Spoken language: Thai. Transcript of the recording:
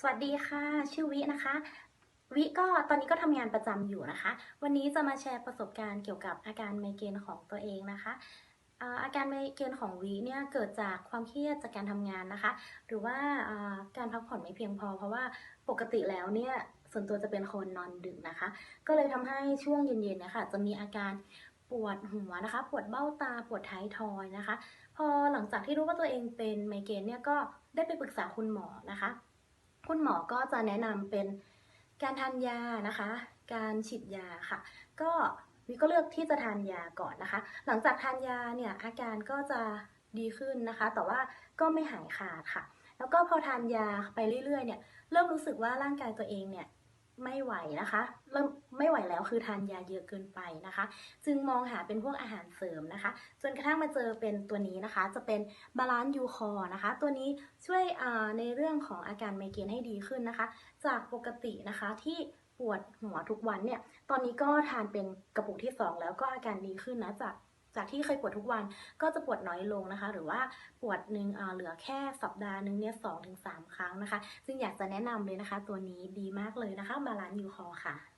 สวัสดีค่ะ ชื่อวินะคะ วิก็ตอนนี้ก็ทำงานประจำอยู่นะคะ วันนี้จะมาแชร์ประสบการณ์เกี่ยวกับอาการไมเกรนของตัวเองนะคะอาการไมเกรนของวิเนี่ยเกิดจากความเครียดจากการทำงานนะคะ หรือว่าการพักผ่อนไม่เพียงพอ เพราะว่าปกติแล้วเนี่ยส่วนตัวจะเป็นคนนอนดึกนะคะ ก็เลยทำให้ช่วงเย็นๆเนะคะจะมีอาการปวดหัวนะคะ ปวดเบ้าตาปวดท้ายทอยนะคะ พอหลังจากที่รู้ว่าตัวเองเป็นไมเกรนเนี่ยก็ได้ไปปรึกษาคุณหมอนะคะ คุณหมอก็จะแนะนำเป็นการทานยานะคะ การฉีดยาค่ะ ก็วิก็เลือกที่จะทานยาก่อนนะคะ หลังจากทานยาเนี่ยอาการก็จะดีขึ้นนะคะ แต่ว่าก็ไม่หายขาดค่ะ แล้วก็พอทานยาไปเรื่อยๆเนี่ยเริ่มรู้สึกว่าร่างกายตัวเองเนี่ย ไม่ไหวนะคะ เริ่มไม่ไหวแล้วคือทานยาเยอะเกินไปนะคะ จึงมองหาเป็นพวกอาหารเสริมนะคะ จนกระทั่งมาเจอเป็นตัวนี้นะคะ จะเป็นบาลานซ์ยูคอนะคะ ตัวนี้ช่วยในเรื่องของอาการไมเกรนให้ดีขึ้นนะคะ จากปกตินะคะที่ปวดหัวทุกวันเนี่ย ตอนนี้ก็ทานเป็นกระปุกที่ 2 แล้วก็อาการดีขึ้นนะจาก จากที่เคยปวดทุกวันก็จะปวดน้อยลงนะคะ หรือว่าปวดหนึ่งเหลือแค่สัปดาห์หนึงเนี่ยสองถึงสามครั้งนะคะ ซึ่งอยากจะแนะนำเลยนะคะ ตัวนี้ดีมากเลยนะคะบาลานซ์ยูคอค่ะ